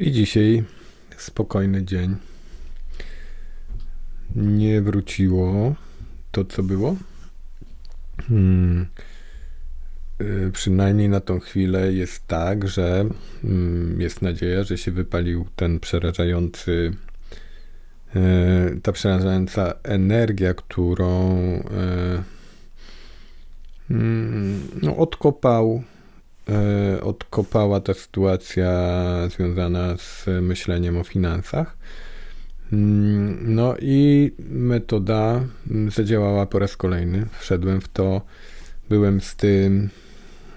I dzisiaj spokojny dzień. Nie wróciło to, co było. Hmm. Y, Przynajmniej na tą chwilę jest tak, że mm, jest nadzieja, że się wypalił ten przerażający, y, ta przerażająca energia, którą y, mm, no, odkopał odkopała ta sytuacja związana z myśleniem o finansach. Mm, No i metoda zadziałała po raz kolejny. Wszedłem w to, byłem z tym,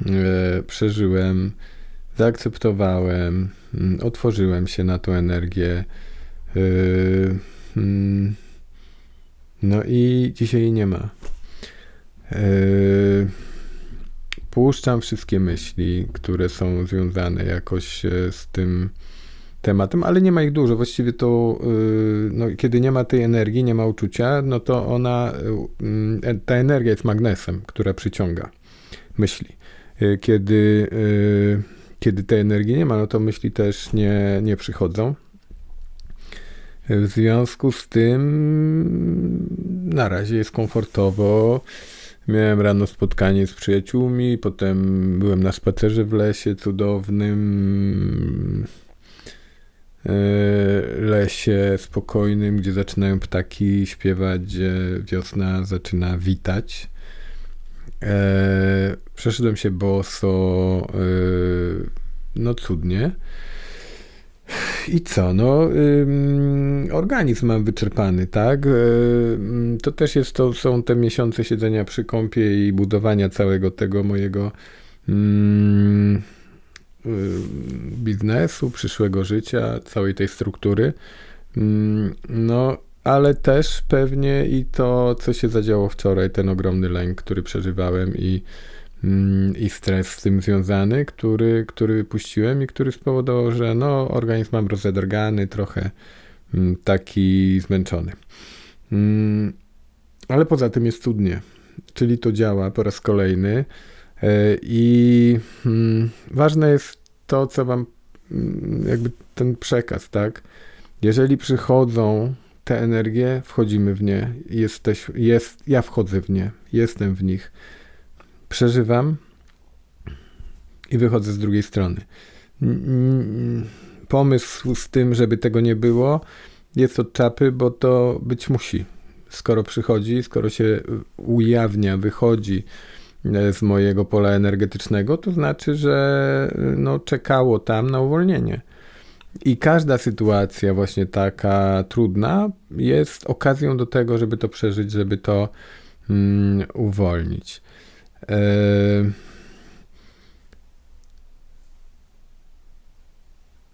e, przeżyłem, zaakceptowałem, mm, otworzyłem się na tą energię. e, mm, No i dzisiaj nie ma. E, puszczam wszystkie myśli, które są związane jakoś e, z tym tematem, ale nie ma ich dużo. Właściwie to, y, no, kiedy nie ma tej energii, nie ma uczucia, no to ona, y, y, ta energia jest magnesem, która przyciąga myśli. Kiedy, kiedy tej energii nie ma, no to myśli też nie, nie przychodzą. W związku z tym na razie jest komfortowo. Miałem rano spotkanie z przyjaciółmi, potem byłem na spacerze w lesie cudownym. e, Lesie spokojnym, gdzie zaczynają ptaki śpiewać, gdzie wiosna zaczyna witać. E, Przeszedłem się boso, e, no cudnie. I co? No, organizm mam wyczerpany, tak? Ym, to też jest to, są te miesiące siedzenia przy kąpie i budowania całego tego mojego ym, ym, biznesu, przyszłego życia, całej tej struktury. Ym, no, ale też pewnie i to, co się zadziało wczoraj, ten ogromny lęk, który przeżywałem i mm, i stres z tym związany, który, który wypuściłem i który spowodował, że no, organizm mam rozedrgany, trochę mm, taki zmęczony. Mm, Ale poza tym jest cudnie, czyli to działa po raz kolejny E, i mm, ważne jest to, co wam mm, jakby ten przekaz, tak? Jeżeli przychodzą te energie, wchodzimy w nie, jesteś, jest, ja wchodzę w nie, jestem w nich przeżywam i wychodzę z drugiej strony. Pomysł z tym, żeby tego nie było, jest od czapy, bo to być musi. Skoro przychodzi, skoro się ujawnia, wychodzi e, z mojego pola energetycznego, to znaczy, że e, no, czekało tam na uwolnienie. I każda sytuacja właśnie taka trudna jest okazją do tego, żeby to przeżyć, żeby to mm, uwolnić. E,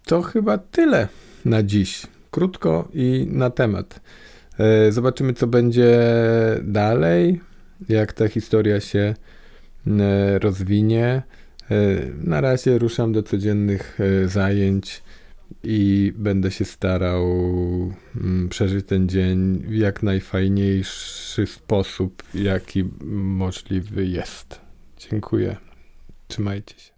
To chyba tyle na dziś. Krótko i na temat. E, Zobaczymy, co będzie dalej, jak ta historia się e, rozwinie. Na razie ruszam do codziennych zajęć i będę się starał mm, przeżyć ten dzień w jak najfajniejszy sposób, jaki możliwy jest. Dziękuję. Trzymajcie się.